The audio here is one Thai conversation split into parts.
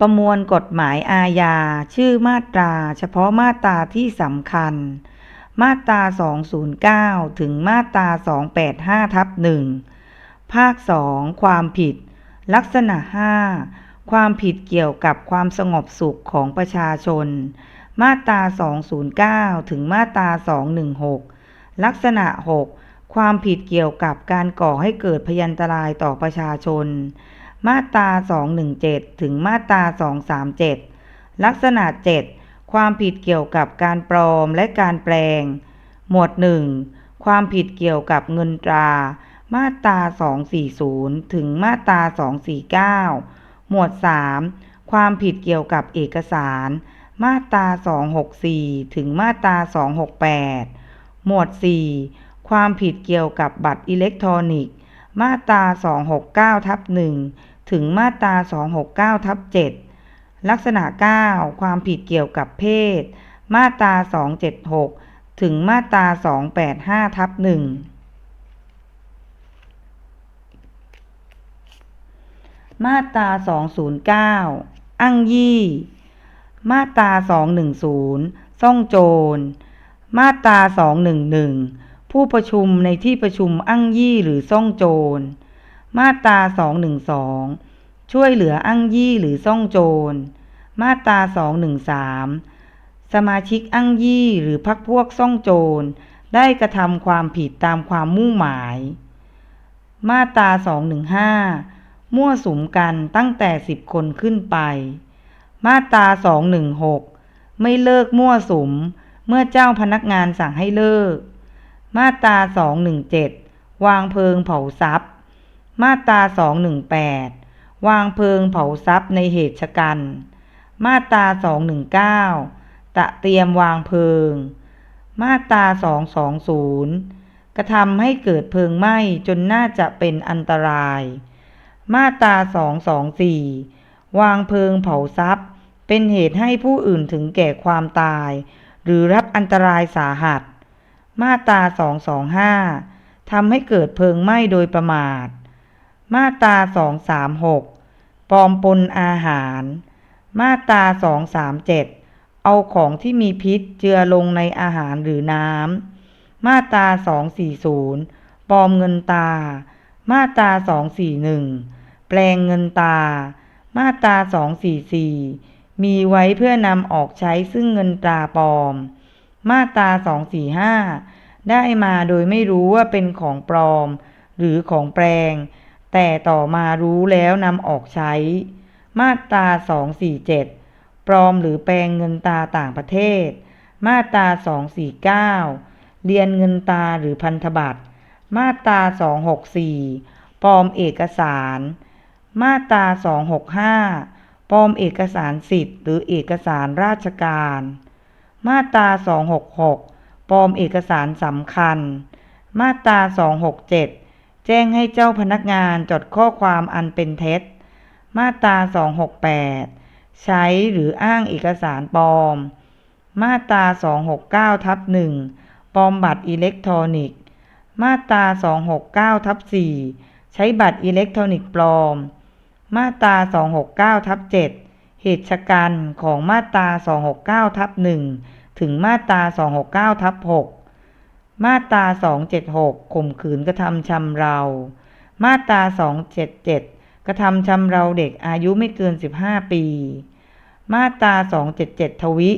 ประมวลกฎหมายอาญา ชื่อมาตรา เฉพาะมาตราที่สำคัญ มาตรา 209 ถึงมาตรา 285ทับ1ภาค 2 ความผิด ลักษณะ 5 ความผิดเกี่ยวกับความสงบสุขของประชาชน มาตรา 209 ถึงมาตรา 216 ลักษณะ 6 ความผิดเกี่ยวกับการก่อให้เกิดพยันตรายต่อประชาชน มาตรา 217 ถึงมาตรา 237 ลักษณะ 7 ความผิดเกี่ยวกับการปลอมและการแปลง หมวด 1 ความผิดเกี่ยวกับเงินตรา มาตรา 240 ถึงมาตรา 249 หมวด 3 ความผิดเกี่ยวกับเอกสาร มาตรา 264 ถึงมาตรา 268 หมวด 4 ความผิดเกี่ยวกับบัตรอิเล็กทรอนิกส์ มาตรา 269 ทับ 1 ถึงมาตรา 269ทับ7ลักษณะ 9 ความผิดเกี่ยวกับเพศ มาตรา 276 ถึงมาตรา 285ทับ1มาตรา 209อ้างยี่ มาตรา 210 ซ่องโจร มาตรา 211 ผู้ประชุมในที่ประชุมอ้างยี่หรือซ่องโจร มาตรา 212 ช่วยเหลืออั้งยี่หรือซ่องโจร มาตรา 213 สมาชิกอั้งยี่หรือพักพวกซ่องโจร ได้กระทำความผิดตามความมุ่งหมาย มาตรา 215 มั่วสุมกันตั้งแต่ 10 คนขึ้นไป มาตรา 216 ไม่เลิกมั่วสุม เมื่อเจ้าพนักงานสั่งให้เลิก มาตรา 217 วางเพลิงเผาทรัพย์ มาตรา 218 วางเพลิงเผาทรัพย์ในเหตุชะกัน มาตรา219 ตะเตรียมวางเพลิง มาตรา220 กระทำให้เกิดเพลิงไหม้จนน่าจะเป็นอันตราย มาตรา224 วางเพลิงเผาทรัพย์ เป็นเหตุให้ผู้อื่นถึงแก่ความตาย หรือรับอันตรายสาหัส มาตรา225ทำให้เกิดเพลิงไหม้โดยประมาท มาตรา236 ปลอมปนอาหาร มาตรา237 เอาของที่มีพิษเจือลงในอาหารหรือน้ำ มาตรา240 ปลอมเงินตา มาตรา241 แปลงเงินตา มาตรา244 มีไว้เพื่อนำออกใช้ซึ่งเงินตราปลอม มาตรา245 ได้มาโดยไม่รู้ว่าเป็นของปลอม หรือของแปลง แต่ต่อมารู้แล้วนำออกใช้ มาตรา 247 ปลอมหรือแปลงเงินตาต่างประเทศ มาตรา 249 เรียนเงินตาหรือพันธบัตร มาตรา 264 ปลอมเอกสาร มาตรา 265 ปลอมเอกสารสิทธิ์หรือเอกสารราชการ มาตรา 266 ปลอมเอกสารสำคัญ มาตรา 267 จ้งให้เจ้าพนักงานจดข้อความอันเป็นเท็จ มาตรา 268 ใช้หรืออ้างเอกสารปลอม มาตรา 269ทับ1ปลอมบัตรอิเล็กทรอนิกส์ มาตรา 269ทับ4ใช้บัตรอิเล็กทรอนิกส์ปลอม มาตรา 269ทับ7เหตุชะกันของมาตรา 269ทับ1ถึงมาตรา 269ทับ6 มาตรา 276 ข่มขืนกระทำชำเรา มาตรา 277 กระทำชำเราเด็กอายุไม่เกิน 15 ปี มาตรา 277 ทวิ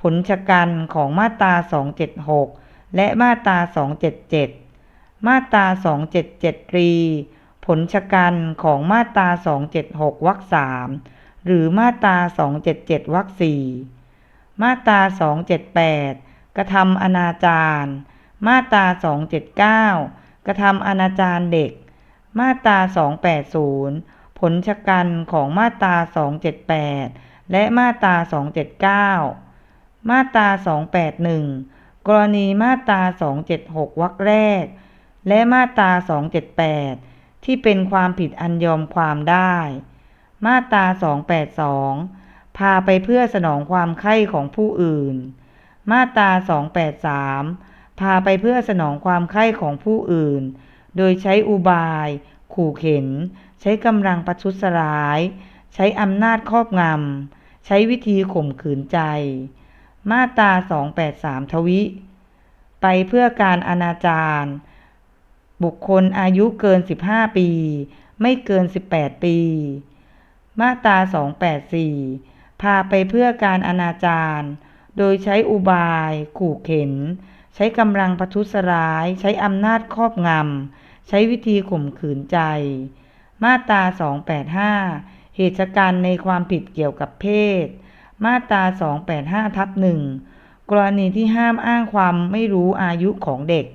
ผลชะกันของมาตรา 276 และมาตรา 277 มาตรา 277รี ผลชะกันของมาตรา 276 วรรคสามหรือมาตรา 277 วรรคสี่มาตรา 278 กระทำอนาจาร มาตรา279 กระทำอนาจารเด็ก มาตรา280 ผลชะกันของมาตรา278 และมาตรา279 มาตรา281 กรณีมาตรา276วรรคแรก และมาตรา278 ที่เป็นความผิดอันยอมความได้ มาตรา282 พาไปเพื่อสนองความใคร่ของผู้อื่น มาตรา283 พาไปเพื่อสนองความใคร่ของผู้อื่น โดยใช้อุบาย ขู่เข็น ใช้กำลังประทุษร้าย ใช้อำนาจครอบงำ ใช้วิธีข่มขืนใจ มาตรา 283 ทวิ ไปเพื่อการอนาจารบุคคลอายุเกิน 15 ปี ไม่เกิน 18 ปี มาตรา 284 พาไปเพื่อการอนาจารโดยใช้อุบาย ขู่เข็น ใช้กำลังประทุษร้าย ใช้อำนาจครอบงำ ใช้วิธีข่มขืนใจ มาตรา 285 เหตุการณ์ในความผิดเกี่ยวกับเพศ มาตรา 285ทับหนึ่งกรณีที่ห้ามอ้างความไม่รู้อายุของเด็ก